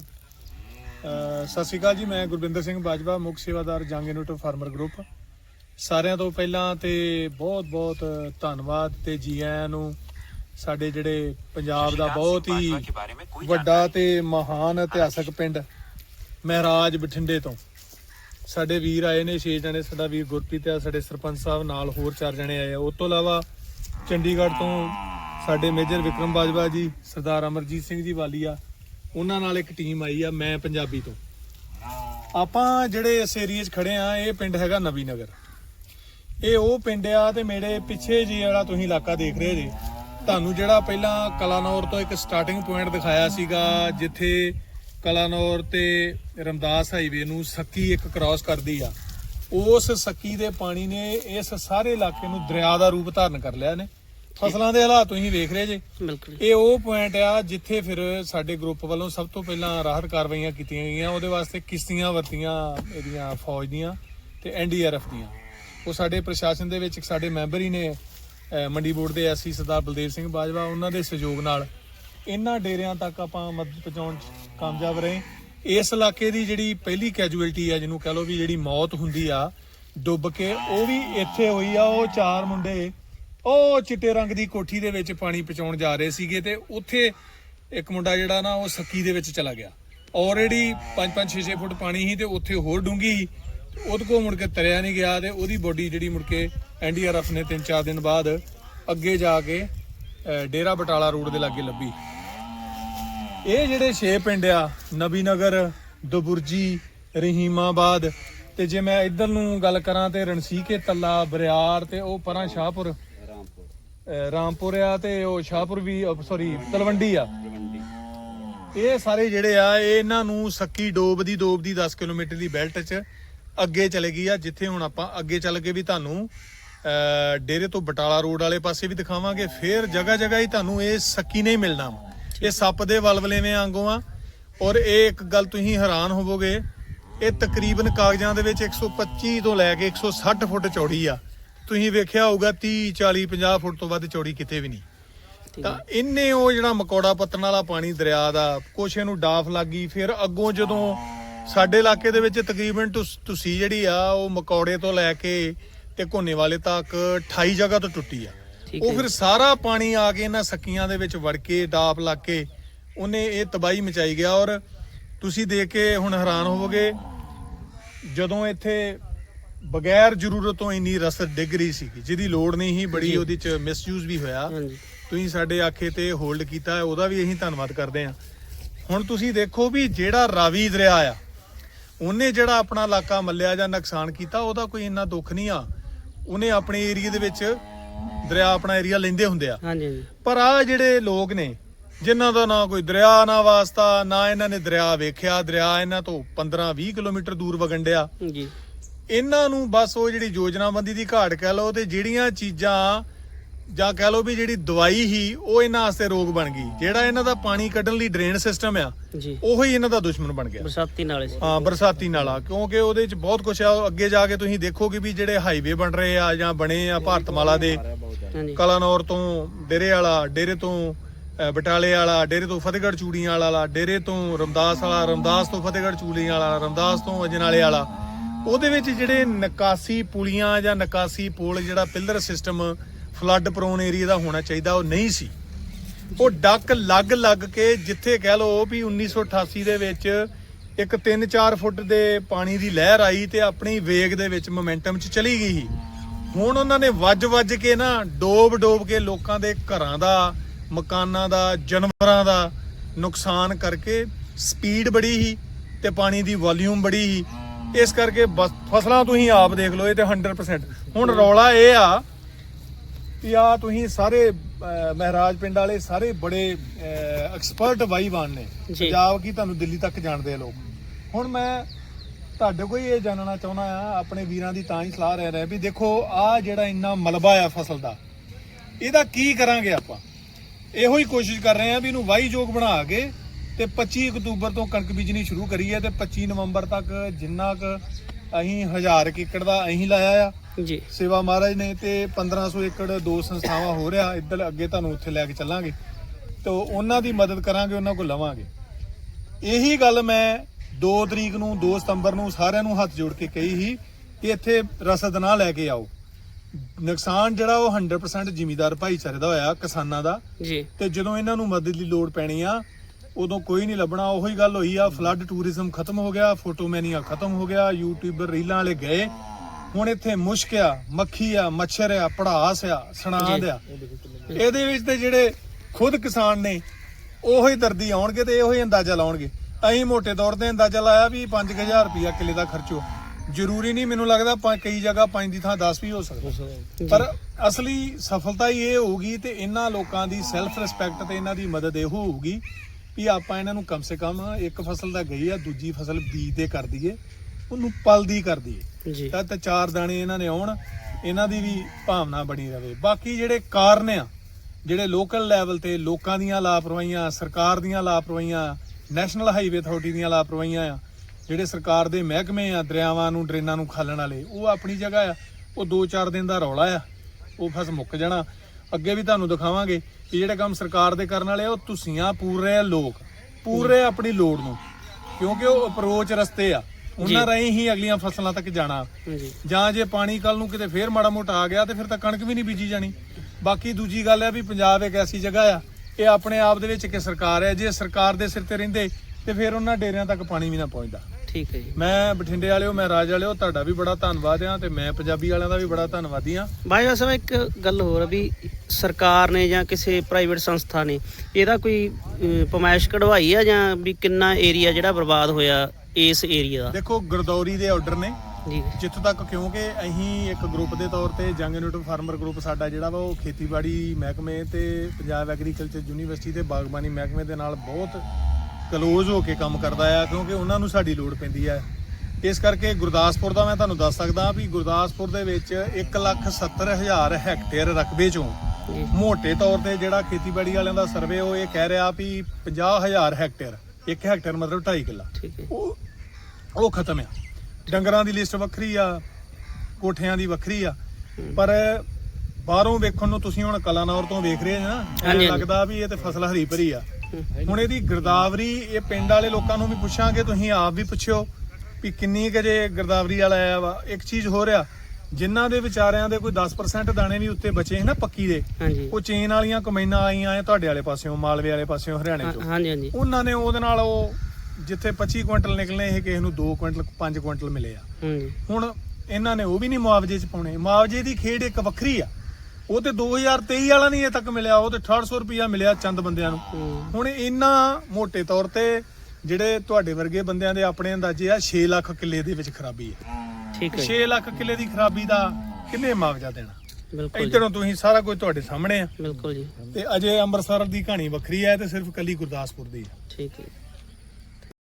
ਸਤਿ ਸ਼੍ਰੀ ਅਕਾਲ ਜੀ, ਮੈਂ ਗੁਰਵਿੰਦਰ ਸਿੰਘ ਬਾਜਵਾ, ਮੁੱਖ ਸੇਵਾਦਾਰ ਜੰਗ ਯੂਨਿਟ ਫਾਰਮਰ ਗਰੁੱਪ। ਸਾਰਿਆਂ ਤੋਂ ਪਹਿਲਾਂ ਤੇ ਬਹੁਤ ਬਹੁਤ ਧੰਨਵਾਦ ਤੇ ਜੀ ਆਇਆਂ ਨੂੰ, ਸਾਡੇ ਜਿਹੜੇ ਪੰਜਾਬ ਦਾ ਬਹੁਤ ਹੀ ਵੱਡਾ ਤੇ ਮਹਾਨ ਇਤਿਹਾਸਕ ਪਿੰਡ, ਮਹਿਰਾਜ ਬਠਿੰਡੇ ਤੋਂ। ਸਾਡੇ ਵੀਰ ਆਏ ਨੇ, ਛੇ ਜਣੇ, ਸਾਡਾ ਵੀਰ ਗੁਰਪ੍ਰੀਤ ਆ, ਸਾਡੇ ਸਰਪੰਚ ਸਾਹਿਬ, ਨਾਲ ਹੋਰ ਚਾਰ ਜਣੇ ਆਏ ਆ। ਉਸ ਤੋਂ ਇਲਾਵਾ ਚੰਡੀਗੜ੍ਹ ਤੋਂ ਸਾਡੇ ਮੇਜਰ ਵਿਕਰਮ ਬਾਜਵਾ ਜੀ, ਸਰਦਾਰ ਅਮਰਜੀਤ ਸਿੰਘ ਜੀ ਵਾਲੀਆ ਉਹਨਾਂ ਨਾਲ ਇੱਕ ਟੀਮ ਆਈ ਆ ਮੈਂ ਪੰਜਾਬੀ ਤੋਂ। ਆਪਾਂ ਜਿਹੜੇ ਇਸ ਏਰੀਏ 'ਚ ਖੜੇ ਆ ਇਹ ਪਿੰਡ ਹੈਗਾ ਨਵੀ ਨਗਰ। ਇਹ ਉਹ ਪਿੰਡ ਆ ਤੇ ਮੇਰੇ ਪਿੱਛੇ ਜੀ ਜਿਹੜਾ ਤੁਸੀਂ ਇਲਾਕਾ ਦੇਖ ਰਹੇ ਜੀ। ਤੁਹਾਨੂੰ ਜਿਹੜਾ ਪਹਿਲਾਂ ਕਲਾਨੌਰ ਤੋਂ ਇੱਕ ਸਟਾਰਟਿੰਗ ਪੁਆਇੰਟ ਦਿਖਾਇਆ ਸੀਗਾ ਜਿੱਥੇ ਕਲਾਨੌਰ ਤੇ ਰਮਦਾਸ ਹਾਈਵੇ ਨੂੰ ਸੱਕੀ ਇੱਕ ਕ੍ਰਾਸ ਕਰਦੀ ਆ। ਉਸ ਸੱਕੀ ਦੇ ਪਾਣੀ ਨੇ ਇਸ ਸਾਰੇ ਇਲਾਕੇ ਨੂੰ ਦਰਿਆ ਦਾ ਰੂਪ ਧਾਰਨ ਕਰ ਲਿਆ ਨੇ। ਫਸਲਾਂ ਦੇ ਹਾਲਾਤ ਤੁਸੀਂ ਵੇਖ ਰਹੇ ਜੇ। ਬਿਲਕੁਲ। ਇਹ ਉਹ ਪੁਆਇੰਟ ਆ ਜਿੱਥੇ ਫਿਰ ਸਾਡੇ ਗਰੁੱਪ ਵੱਲੋਂ ਸਭ ਤੋਂ ਪਹਿਲਾਂ ਰਾਹਤ ਕਾਰਵਾਈਆਂ ਕੀਤੀਆਂ ਗਈਆਂ। ਉਹਦੇ ਵਾਸਤੇ ਕਿਸ਼ਤੀਆਂ ਵਰਤੀਆਂ ਇਹਦੀਆਂ ਫੌਜ ਦੀਆਂ ਤੇ ਐਨਡੀਆਰਐਫ ਦੀਆਂ। ਉਹ ਸਾਡੇ ਪ੍ਰਸ਼ਾਸਨ ਦੇ ਵਿੱਚ ਇੱਕ ਸਾਡੇ ਮੈਂਬਰ ਹੀ ਨੇ ਮੰਡੀ ਬੋਰਡ ਦੇ ਐਸਸੀ ਸਰਦਾਰ ਬਲਦੇਵ ਸਿੰਘ ਬਾਜਵਾ। ਉਹਨਾਂ ਦੇ ਸਹਿਯੋਗ ਨਾਲ ਇਹਨਾਂ ਡੇਰਿਆਂ ਤੱਕ ਆਪਾਂ ਮਦਦ ਪਹੁੰਚਾਉਣ 'ਚ ਕਾਮਯਾਬ ਰਹੇ। ਇਸ ਇਲਾਕੇ ਦੀ ਜਿਹੜੀ ਪਹਿਲੀ ਕੈਜੂਅਲਟੀ ਆ ਜਿਹਨੂੰ ਕਹ ਲਓ ਵੀ ਜਿਹੜੀ ਮੌਤ ਹੁੰਦੀ ਆ ਡੁੱਬ ਕੇ ਉਹ ਵੀ ਇੱਥੇ ਹੋਈ ਆ। ਉਹ ਚਾਰ ਮੁੰਡੇ ਉਹ ਚਿੱਟੇ ਰੰਗ ਦੀ ਕੋਠੀ ਦੇ ਵਿੱਚ ਪਾਣੀ ਪਹੁੰਚਾਉਣ ਜਾ ਰਹੇ ਸੀਗੇ ਤੇ ਉੱਥੇ ਇੱਕ ਮੁੰਡਾ ਜਿਹੜਾ ਨਾ ਉਹ ਸੱਕੀ ਦੇ ਵਿੱਚ ਚਲਾ ਗਿਆ। ਆਲਰੇਡੀ 5-5 6-6 ਫੁੱਟ ਪਾਣੀ ਸੀ ਤੇ ਉੱਥੇ ਹੋਰ ਡੂੰਗੀ ਸੀ। ਉਹਦੇ ਕੋਲ ਮੁੜ ਕੇ ਤਰਿਆ ਨਹੀਂ ਗਿਆ ਤੇ ਉਹਦੀ ਬੋਡੀ ਜਿਹੜੀ ਮੁੜ ਕੇ ਐਨਡੀਆਰਐਫ ਨੇ 3-4 ਦਿਨ ਬਾਅਦ ਅੱਗੇ ਜਾ ਕੇ ਡੇਰਾ ਬਟਾਲਾ ਰੋਡ ਦੇ ਲਾਗੇ ਲੱਭੀ। ਇਹ ਜਿਹੜੇ ਛੇ ਪਿੰਡ ਆ ਨਬੀ ਨਗਰ ਦਬੁਰਜੀ, ਰਹੀਮਾਬਾਦ ਤੇ ਜੇ ਮੈਂ ਇੱਧਰ ਨੂੰ ਗੱਲ ਕਰਾਂ ਤੇ ਰਣਸੀਕੇ, ਤੱਲਾ ਬਰਿਆਰ ਤੇ ਉਹ ਪਰਾਂ ਸ਼ਾਹਪੁਰ ਰਾਮਪੁਰ ਆ ਤੇ ਉਹ ਸ਼ਾਹਪੁਰ ਵੀ ਸੌਰੀ ਤਲਵੰਡੀ ਆ। ਇਹ ਸਾਰੇ ਜਿਹੜੇ ਆ ਇਹ ਇਹਨਾਂ ਨੂੰ ਸੱਕੀ ਡੋਬ ਦੀ ਡੋਬ ਦੀ 10 ਕਿਲੋਮੀਟਰ ਦੀ ਬੈਲਟ 'ਚ ਅੱਗੇ ਚਲੇ ਗਈ ਆ ਜਿੱਥੇ ਹੁਣ ਆਪਾਂ ਅੱਗੇ ਚੱਲ ਕੇ ਵੀ ਤੁਹਾਨੂੰ ਡੇਰੇ ਤੋਂ ਬਟਾਲਾ ਰੋਡ ਵਾਲੇ ਪਾਸੇ ਵੀ ਦਿਖਾਵਾਂਗੇ। ਫਿਰ ਜਗ੍ਹਾ ਜਗ੍ਹਾ ਹੀ ਤੁਹਾਨੂੰ ਇਹ ਸੱਕੀ ਨਹੀਂ ਮਿਲਣਾ। ਇਹ ਸੱਪ ਦੇ ਵਲਵਲੇਵੇਂ ਵਾਂਗੂ ਆ। ਔਰ ਇਹ ਇੱਕ ਗੱਲ ਤੁਸੀਂ ਹੈਰਾਨ ਹੋਵੋਗੇ ਇਹ ਤਕਰੀਬਨ ਕਾਗਜ਼ਾਂ ਦੇ ਵਿੱਚ 125 ਤੋਂ ਲੈ ਕੇ 160 ਫੁੱਟ ਚੌੜੀ ਆ। ਤੁਸੀਂ ਵੇਖਿਆ ਹੋਊਗਾ 30 40 50 ਫੁੱਟ ਤੋਂ ਵੱਧ ਚੌੜੀ ਕਿਤੇ ਵੀ ਨਹੀਂ। ਤਾਂ ਇੰਨੇ ਉਹ ਜਿਹੜਾ ਮਕੌੜਾ ਪੱਤਣ ਵਾਲਾ ਪਾਣੀ ਦਰਿਆ ਦਾ ਕੁਛ ਇਹਨੂੰ ਡਾਫ ਲੱਗੀ ਫਿਰ ਅੱਗੋਂ ਜਦੋਂ ਸਾਡੇ ਇਲਾਕੇ ਦੇ ਵਿੱਚ ਤਕਰੀਬਨ ਤੁਸ- ਜਿਹੜੀ ਆ ਉਹ ਮਕੌੜੇ ਤੋਂ ਲੈ ਕੇ ਤੇ ਘੋਨੇ ਵਾਲੇ ਤੱਕ 28 ਜਗ੍ਹਾ ਤੋਂ ਟੁੱਟੀ ਆ। ਉਹ ਫਿਰ ਸਾਰਾ ਪਾਣੀ ਆ ਕੇ ਇਹਨਾਂ ਸੱਕੀਆਂ ਦੇ ਵਿੱਚ ਵੜ ਕੇ ਡਾਫ ਲੱਗ ਕੇ ਉਹਨੇ ਇਹ ਤਬਾਹੀ ਮਚਾਈ ਗਿਆ ਔਰ ਤੁਸੀਂ ਦੇਖ ਕੇ ਹੁਣ ਹੈਰਾਨ ਹੋਵੋਗੇ ਜਦੋਂ ਇੱਥੇ ਬਗੈਰ ਜ਼ਰੂਰਤ ਤੋਂ ਇੰਨੀ ਰਸਦ ਡਿੱਗ ਰਹੀ ਸੀ ਜਿਹਦੀ ਲੋੜ ਨਹੀਂ ਸੀ ਬੜੀ। ਉਹਦੇ ਚ ਮਿਸਯੂਜ਼ ਵੀ ਹੋਇਆ। ਹਾਂਜੀ। ਤੁਸੀਂ ਸਾਡੇ ਆਖੇ ਤੇ ਹੋਲਡ ਕੀਤਾ ਹੈ, ਉਹਦਾ ਵੀ ਅਸੀਂ ਧੰਨਵਾਦ ਕਰਦੇ ਹਾਂ। ਹੁਣ ਤੁਸੀਂ ਦੇਖੋ ਵੀ ਜਿਹੜਾ ਰਾਵੀ ਦਰਿਆ ਆ ਉਹਨੇ ਜਿਹੜਾ ਆਪਣਾ ਇਲਾਕਾ ਮੱਲਿਆ ਜਾਂ ਨੁਕਸਾਨ ਕੀਤਾ ਉਹਦਾ ਕੋਈ ਇੰਨਾ ਦੁੱਖ ਨਹੀਂ ਆ। ਉਹਨੇ ਆਪਣੇ ਏਰੀਆ ਦੇ ਵਿੱਚ ਦਰਿਆ ਆਪਣਾ ਏਰੀਆ ਲੈਂਦੇ ਹੁੰਦੇ ਆ। ਹਾਂਜੀ ਹਾਂਜੀ। ਪਰ ਆ ਜਿਹੜੇ ਲੋਕ ਨੇ ਜਿਨ੍ਹਾਂ ਦਾ ਨਾ ਕੋਈ ਦਰਿਆ ਨਾ ਵਾਸਤਾ ਨਾ ਇਹਨਾਂ ਨੇ ਦਰਿਆ ਵੇਖਿਆ ਦਰਿਆ ਇਹਨਾਂ ਤੋਂ 15-20 ਕਿਲੋਮੀਟਰ ਦੂਰ ਵਗਣ ਡਿਆ। ਜੀ। ਇਹਨਾਂ ਨੂੰ ਬਸ ਉਹ ਜਿਹੜੀ ਯੋਜਨਾਬੰਦੀ ਦੀ ਘਾਟ ਕਹਿ ਲਓ ਤੇ ਜਿਹੜੀਆਂ ਚੀਜ਼ਾਂ ਜਾਂ ਕਹਿ ਲਓ ਵੀ ਜਿਹੜੀ ਦਵਾਈ ਹੀ ਉਹ ਇਹਨਾਂ ਵਾਸਤੇ ਰੋਗ ਬਣ ਗਈ। ਜਿਹੜਾ ਇਹਨਾਂ ਦਾ ਪਾਣੀ ਕੱਢਣ ਲਈ ਡਰੇਨ ਸਿਸਟਮ ਆ ਜੀ। ਉਹੀ ਇਹਨਾਂ ਦਾ ਦੁਸ਼ਮਣ ਬਣ ਗਿਆ। ਬਰਸਾਤੀ ਨਾਲੇ ਸੀ। ਹਾਂ ਬਰਸਾਤੀ ਨਾਲਾ ਕਿਉਂਕਿ ਉਹਦੇ ਵਿੱਚ ਬਹੁਤ ਕੁਝ ਆ ਅੱਗੇ ਜਾ ਕੇ ਤੁਸੀਂ ਦੇਖੋਗੇ ਵੀ ਜਿਹੜੇ ਹਾਈਵੇ ਬਣ ਰਹੇ ਆ ਜਾਂ ਬਣੇ ਆ ਭਾਰਤਮਾਲਾ ਦੇ ਹਾਂਜੀ। ਕਲਾਨੌਰ ਤੋਂ ਡੇਰੇ ਵਾਲਾ ਡੇਰੇ ਤੋਂ ਬਟਾਲੇ ਵਾਲਾ ਡੇਰੇ ਤੋਂ ਫਤਿਹਗੜ੍ਹ ਚੂੜੀਆਂ ਵਾਲਾ ਡੇਰੇ ਤੋਂ ਰਮਦਾਸ ਵਾਲਾ ਰਮਦਾਸ ਤੋਂ ਫਤਿਹਗੜ੍ਹ ਚੂੜੀਆਂ ਵਾਲਾ ਰਮਦਾਸ ਤੋਂ ਅਜਨਾਲੇ ਵਾਲਾ ਉਹਦੇ ਵਿੱਚ ਜਿਹੜੇ ਨਿਕਾਸੀ ਪੁਲੀਆਂ ਜਾਂ ਨਿਕਾਸੀ ਪੋਲ ਜਿਹੜਾ pillar system flood prone area ਦਾ ਹੋਣਾ ਚਾਹੀਦਾ, ਉਹ ਨਹੀਂ ਸੀ। ਉਹ ਡੱਕ ਲੱਗ ਲੱਗ ਕੇ ਜਿੱਥੇ ਕਹਿ ਲਓ ਵੀ 1988 ਦੇ ਵਿੱਚ ਇੱਕ 3-4 ਫੁੱਟ ਦੇ ਪਾਣੀ ਦੀ ਲਹਿਰ ਆਈ ਤੇ ਆਪਣੀ ਵੇਗ ਦੇ ਵਿੱਚ ਮੋਮੈਂਟਮ 'ਚ ਚਲੀ ਗਈ ਸੀ। ਹੁਣ ਉਹਨਾਂ ਨੇ ਵੱਜ-ਵੱਜ ਕੇ ਨਾ ਡੋਬ-ਡੋਬ ਕੇ ਲੋਕਾਂ ਦੇ ਘਰਾਂ ਦਾ, ਮਕਾਨਾਂ ਦਾ, ਜਾਨਵਰਾਂ ਦਾ ਨੁਕਸਾਨ ਕਰਕੇ ਸਪੀਡ ਬੜੀ ਹੀ ਤੇ ਪਾਣੀ ਦੀ ਵੋਲਿਊਮ ਬੜੀ ਹੀ ਇਸ ਕਰਕੇ ਬਸ ਫਸਲਾਂ ਤੁਸੀਂ ਆਪ ਦੇਖ ਲਓ ਇਹ ਤੇ 100% ਹੁਣ ਰੌਲਾ ਇਹ ਆ ਵੀ ਆ ਤੁਸੀਂ ਸਾਰੇ ਅਹ, ਮਹਾਰਾਜ ਪਿੰਡ ਵਾਲੇ ਸਾਰੇ ਬੜੇ ਐਕਸਪਰਟ ਵਾਈਵਾਨ ਨੇ। ਜੀ। ਪੰਜਾਬ ਕੀ ਤੁਹਾਨੂੰ ਦਿੱਲੀ ਤੱਕ ਜਾਣਦੇ ਆ ਲੋਕ। ਹੁਣ ਮੈਂ ਤੁਹਾਡੇ ਕੋਈ ਇਹ ਜਾਣਨਾ ਚਾਹੁੰਦਾ ਆ ਆਪਣੇ ਵੀਰਾਂ ਦੀ ਤਾਂ ਹੀ ਸਲਾਹ ਰਹਿ ਰਿਹਾ ਵੀ ਦੇਖੋ ਆ ਜਿਹੜਾ ਇੰਨਾ ਮਲਬਾ ਆ ਫਸਲ ਦਾ ਇਹਦਾ ਕੀ ਕਰਾਂਗੇ ਆਪਾਂ? ਇਹੋ ਹੀ ਕੋਸ਼ਿਸ਼ ਕਰ ਰਹੇ ਆ ਵੀ ਇਹਨੂੰ ਵਾਹੀ ਯੋਗ ਬਣਾ ਕੇ ਤੇ 25 ਅਕਤੂਬਰ ਤੋਂ ਕਣਕ ਬੀਜਣੀ ਸ਼ੁਰੂ ਕਰੀਏ ਤੇ 25 ਨਵੰਬਰ ਤੱਕ ਜਿੰਨਾ ਕੁ ਅਸੀਂ 1000 ਏਕੜ ਦਾ ਅਸੀਂ ਲਾਇਆ ਆ। ਜੀ। ਸੇਵਾ ਮਹਾਰਾਜ ਨੇ ਤੇ 1500 ਏਕੜ ਦੋ ਸੰਸਥਾਵਾਂ ਹੋ ਰਿਹਾ ਇੱਧਰ ਅੱਗੇ ਤੁਹਾਨੂੰ ਉੱਥੇ ਲੈ ਕੇ ਚੱਲਾਂਗੇ। ਤੇ ਉਹਨਾਂ ਦੀ ਮਦਦ ਕਰਾਂਗੇ ਉਹਨਾਂ ਕੋਲ ਲਵਾਂਗੇ। ਇਹੀ ਗੱਲ ਮੈਂ 2 ਤਰੀਕ ਨੂੰ 2 ਸਤੰਬਰ ਨੂੰ ਸਾਰਿਆਂ ਨੂੰ ਹੱਥ ਜੋੜ ਕੇ ਕਹੀ ਸੀ ਕਿ ਇੱਥੇ ਰਸਦ ਨਾ ਲੈ ਕੇ ਆਓ। ਨੁਕਸਾਨ ਜਿਹੜਾ ਉਹ 100% ਜ਼ਿਮੀਦਾਰ ਭਾਈਚਾਰੇ ਦਾ ਹੋਇਆ ਕਿਸਾਨਾਂ ਦਾ। ਜੀ। ਤੇ ਜਦੋਂ ਇਹਨਾਂ ਨੂੰ ਮਦਦ ਦੀ ਲੋੜ ਪੈਣੀ ਆ ਉਦੋਂ ਕੋਈ ਨਹੀਂ ਲੱਭਣਾ ਉਹੀ ਗੱਲ ਹੋਈ ਆ ਫਲੱਡ ਟੂਰਿਜ਼ਮ ਖਤਮ ਹੋ ਗਿਆ ਫੋਟੋਮੈਨੀਆ ਖਤਮ ਹੋ ਗਿਆ ਯੂਟਿਊਬਰ ਰੀਲਾਂ ਵਾਲੇ ਗਏ। ਹੁਣ ਇੱਥੇ ਮੁਸ਼ਕ ਆ ਮੱਖੀ ਆ ਮੱਛਰ ਆ ਪੜਾਸ ਆ ਸਣਾਦ ਆ। ਇਹਦੇ ਵਿੱਚ ਤੇ ਜਿਹੜੇ ਖੁਦ ਕਿਸਾਨ ਨੇ ਉਹੀ ਦਰਦੀ ਆਉਣਗੇ ਤੇ ਇਹੋ ਹੀ ਅੰਦਾਜ਼ਾ ਲਾਉਣਗੇ। ਅਸੀਂ ਮੋٹے ਤੌਰ ਤੇ ਅੰਦਾਜ਼ਾ ਲਾਇਆ ਵੀ 5000 ਰੁਪਇਆ ਕਿੱਲੇ ਦਾ ਖਰਚੋ। ਜ਼ਰੂਰੀ ਨਹੀਂ ਮੈਨੂੰ ਲੱਗਦਾ ਕਈ ਜਗ੍ਹਾ 5 ਦੀ ਥਾਂ 10 ਵੀ ਹੋ ਸਕਦਾ। ਪਰ ਅਸਲੀ ਸਫਲਤਾ ਹੀ ਇਹ ਹੋਊਗੀ ਤੇ ਇਹਨਾਂ ਲੋਕਾਂ ਦੀ ਸੈਲਫ ਰਿਸਪੈਕਟ ਤੇ ਇਹਨਾਂ ਦੀ ਮਦਦ ਇਹੋ ਹੋਊਗੀ ਵੀ ਆਪਾਂ ਇਹਨਾਂ ਨੂੰ ਕਮ ਸੇ ਕਮ ਇੱਕ ਫਸਲ ਦਾ ਗਈ ਆ ਦੂਜੀ ਫਸਲ ਬੀਜ ਦੇ ਕਰ ਦਈਏ ਉਹਨੂੰ ਪਲਦੀ ਕਰ ਦਈਏ। ਤਾਂ ਤੇ ਚਾਰ ਦਾਣੇ ਇਹਨਾਂ ਨੇ ਆਉਣ ਇਹਨਾਂ ਦੀ ਵੀ ਭਾਵਨਾ ਬਣੀ ਰਵੇ। ਬਾਕੀ ਜਿਹੜੇ ਕਾਰਨ ਆ ਜਿਹੜੇ ਲੋਕਲ ਲੈਵਲ ਤੇ ਲੋਕਾਂ ਦੀਆਂ ਲਾਪਰਵਾਹੀਆਂ ਸਰਕਾਰ ਦੀਆਂ ਲਾਪਰਵਾਹੀਆਂ ਨੈਸ਼ਨਲ ਹਾਈਵੇ ਅਥਾਰਟੀ ਦੀਆਂ ਲਾਪਰਵਾਹੀਆਂ ਆ ਜਿਹੜੇ ਸਰਕਾਰ ਦੇ ਮਹਿਕਮੇ ਆ ਦਰਿਆਵਾਂ ਨੂੰ ਡਰੇਨਾਂ ਨੂੰ ਖਾਲਣ ਵਾਲੇ ਉਹ ਆਪਣੀ ਜਗ੍ਹਾ ਆ ਉਹ 2-4 ਦਿਨ ਦਾ ਰੌਲਾ ਆ ਉਹ ਫਸ ਮੁੱਕ ਜਾਣਾ। ਅੱਗੇ ਵੀ ਤੁਹਾਨੂੰ ਦਿਖਾਵਾਂਗੇ ਕਿ ਜਿਹੜੇ ਕੰਮ ਸਰਕਾਰ ਦੇ ਕਰਨ ਵਾਲੇ ਆ ਉਹ ਤੁਸੀਆਂ ਪੂਰ ਰਹੇ ਆ ਲੋਕ ਪੂਰ ਰਹੇ ਆ ਆਪਣੀ ਲੋੜ ਨੂੰ ਕਿਉਂਕਿ ਉਹ ਅਪਰੋਚ ਰਸਤੇ ਆ। ਉਹਨਾਂ ਰਾਹੀਂ ਹੀ ਅਗਲੀਆਂ ਫਸਲਾਂ ਤੱਕ ਜਾਣਾ। ਜੀ ਜਾਂ ਪਾਣੀ ਕੱਲ ਨੂੰ ਕਿਤੇ ਫੇਰ ਮਾੜਾ ਮੋਟਾ ਆ ਗਿਆ ਤੇ ਫਿਰ ਤਾਂ ਕਣਕ ਵੀ ਨਹੀਂ ਬੀਜੀ ਜਾਣੀ। ਬਾਕੀ ਦੂਜੀ ਗੱਲ ਹੈ ਵੀ ਪੰਜਾਬ ਇੱਕ ਐਸੀ ਜਗ੍ਹਾ ਆ ਇਹ ਆਪਣੇ ਆਪ ਦੇ ਵਿੱਚ ਇੱਕ ਸਰਕਾਰ ਹੈ। ਜੇ ਸਰਕਾਰ ਦੇ ਸਿਰ ਤੇ ਰਹਿੰਦੇ ਤੇ ਫਿਰ ਉਹਨਾਂ ਡੇਰਿਆਂ ਤੱਕ ਪਾਣੀ ਵੀ ਨਾ ਪਹੁੰਚਦਾ। ਠੀਕ ਹੈ ਜੀ। ਮੈਂ ਬਠਿੰਡੇ ਵਾਲਿਓ ਮੈਂ ਰਾਜ ਵਾਲਿਓ ਤੁਹਾਡਾ ਵੀ ਬੜਾ ਧੰਨਵਾਦ ਆ ਤੇ ਮੈਂ ਪੰਜਾਬੀ ਵਾਲਿਆਂ ਦਾ ਵੀ ਬੜਾ ਧੰਨਵਾਦੀ ਆ। ਬਾਈ ਵੈਸੇ ਮੈਂ ਇੱਕ ਗੱਲ ਹੋਰ ਆ ਵੀ ਸਰਕਾਰ ਨੇ ਜਾਂ ਕਿਸੇ ਪ੍ਰਾਈਵੇਟ ਸੰਸਥਾ ਨੇ ਇਹਦਾ ਕੋਈ ਪਮਾਇਸ਼ ਕਢਵਾਈ ਆ ਜਾਂ ਵੀ ਕਿੰਨਾ ਏਰੀਆ ਜਿਹੜਾ ਬਰਬਾਦ ਹੋਇਆ ਇਸ ਏਰੀਆ ਦਾ? ਦੇਖੋ ਗਰਦੌਰੀ ਦੇ ਆਰਡਰ ਨੇ। ਜੀ। ਜਿੱਥੋਂ ਤੱਕ ਕਿਉਂਕਿ ਅਸੀਂ ਇੱਕ ਗਰੁੱਪ ਦੇ ਤੌਰ ਤੇ ਜੰਗ ਯੂਨਿਟ ਫਾਰਮਰ ਗਰੁੱਪ ਸਾਡਾ ਜਿਹੜਾ ਵਾ ਉਹ ਖੇਤੀਬਾੜੀ ਮਹਿਕਮੇ ਤੇ ਪੰਜਾਬ ਐਗਰੀਕਲਚਰ ਯੂਨੀਵਰਸਿਟੀ ਤੇ ਬਾਗਬਾਨੀ ਮਹਿਕਮੇ ਦੇ ਨਾਲ ਬਹੁਤ ਕਲੋਜ਼ ਹੋ ਕੇ ਕੰਮ ਕਰਦਾ ਆ ਕਿਉਂਕਿ ਉਹਨਾਂ ਨੂੰ ਸਾਡੀ ਲੋੜ ਪੈਂਦੀ ਆ। ਇਸ ਕਰਕੇ ਗੁਰਦਾਸਪੁਰ ਦਾ ਮੈਂ ਤੁਹਾਨੂੰ ਦੱਸ ਸਕਦਾ ਵੀ ਗੁਰਦਾਸਪੁਰ ਦੇ ਵਿੱਚ 170000 ਹੈਕਟੇਅਰ ਰਕਬੇ ਚੋਂ ਮੋٹے ਤੌਰ ਤੇ ਜਿਹੜਾ ਖੇਤੀਬਾੜੀ ਵਾਲਿਆਂ ਦਾ ਸਰਵੇ ਉਹ ਇਹ ਕਹਿ ਰਿਹਾ ਵੀ 50000 ਹੈਕਟੇਅਰ ਇੱਕ ਹੈਕਟੇਅਰ ਮਤਲਬ 2.5 ਕਿੱਲਾ। ਹੈ। ਉਹ ਉਹ ਖਤਮ ਆ। ਡੰਗਰਾਂ ਦੀ ਲਿਸਟ ਵੱਖਰੀ ਆ ਕੋਠਿਆਂ ਦੀ ਵੱਖਰੀ ਆ ਪਰ ਬਾਹਰੋਂ ਵੇਖਣ ਨੂੰ ਤੁਸੀਂ ਹੁਣ ਕਲਾਨੌਰ ਤੋਂ ਵੇਖ ਰਹੇ ਜੇ ਨਾ। ਲੱਗਦਾ ਵੀ ਇਹ ਤੇ ਫਸਲ ਹਰੀ ਭਰੀ ਆ। ਹੂੰ। ਹੁਣ ਇਹਦੀ ਗਿਰਦਾਵਰੀ ਇਹ ਪਿੰਡ ਵਾਲੇ ਲੋਕਾਂ ਨੂੰ ਵੀ ਪੁੱਛਾਂਗੇ ਤੁਸੀਂ ਆਪ ਵੀ ਪੁੱਛਿਓ ਵੀ ਕਿੰਨੀ ਕੁ ਜੇ ਗਿਰਦਾਵਰੀ ਵਾਲਾ ਆਇਆ ਵਾ। ਇੱਕ ਚੀਜ਼ ਹੋ ਰਿਹਾ ਜਿਨ੍ਹਾਂ ਦੇ ਵਿਚਾਰਿਆਂ ਦੇ ਕੋਈ 10% ਦਾਣੇ ਵੀ ਉੱਤੇ ਬਚੇ ਸੀ ਨਾ ਪੱਕੀ ਦੇ ਹਾਂਜੀ। ਉਹ ਚੇਨ ਵਾਲੀਆਂ ਕਮੈਨਾਂ ਆਈਆਂ ਆ ਤੁਹਾਡੇ ਵਾਲੇ ਪਾਸਿਓਂ ਮਾਲਵੇ ਵਾਲੇ ਪਾਸਿਓਂ ਹਰਿਆਣੇ ਤੋਂ ਹਾਂਜੀ ਹਾਂਜੀ। ਉਹਨਾਂ ਨੇ ਉਹਦੇ ਨਾਲ ਉਹ ਜਿੱਥੇ 25 ਕੁਇੰਟਲ ਨਿਕਲਣੇ ਇਹ ਕਿਸੇ ਨੂੰ 2 ਕੁਇੰਟਲ 5 ਕੁਇੰਟਲ ਮਿਲੇ ਆ। ਹੁਣ ਇਹਨਾਂ ਨੇ ਉਹ ਵੀ ਨਹੀਂ ਮੁਆਵਜ਼ੇ 'ਚ ਪਾਉਣੇ। ਮੁਆਵਜ਼ੇ ਦੀ ਖੇਡ ਇੱਕ ਵੱਖਰੀ ਆ। ਉਹ ਤੇ 2023 ਵਾਲਾ ਨਹੀਂ ਅਜੇ ਤੱਕ ਮਿਲਿਆ ਉਹ ਤੇ 6800 ਰੁਪਿਆ ਮਿਲਿਆ ਚੰਦ ਬੰਦਿਆਂ ਨੂੰ। ਹੁਣ ਇਹਨਾਂ ਮੋٹے ਤੌਰ ਤੇ ਜਿਹੜੇ ਤੁਹਾਡੇ ਵਰਗੇ ਬੰਦਿਆਂ ਦੇ ਆਪਣੇ ਅੰਦਾਜ਼ੇ ਆ 6 ਲੱਖ ਕਿੱਲੇ ਦੇ ਵਿੱਚ ਖਰਾਬੀ ਹੈ ਠੀਕ ਹੈ 6 ਲੱਖ ਕਿੱਲੇ ਦੀ ਖਰਾਬੀ ਦਾ ਕਿੰਨੇ ਮੁਆਵਜ਼ਾ ਦੇਣਾ? ਬਿਲਕੁਲ ਇਧਰੋਂ ਤੁਸੀਂ ਸਾਰਾ ਕੁਝ ਤੁਹਾਡੇ ਸਾਹਮਣੇ ਆ। ਬਿਲਕੁਲ ਜੀ। ਤੇ ਅਜੇ ਅੰਮ੍ਰਿਤਸਰ ਦੀ ਕਹਾਣੀ ਵੱਖਰੀ ਹੈ ਤੇ ਸਿਰਫ ਕੱਲੀ ਗੁਰਦਾਸਪੁਰ ਦੀ ਹੈ ਠੀਕ ਹੈ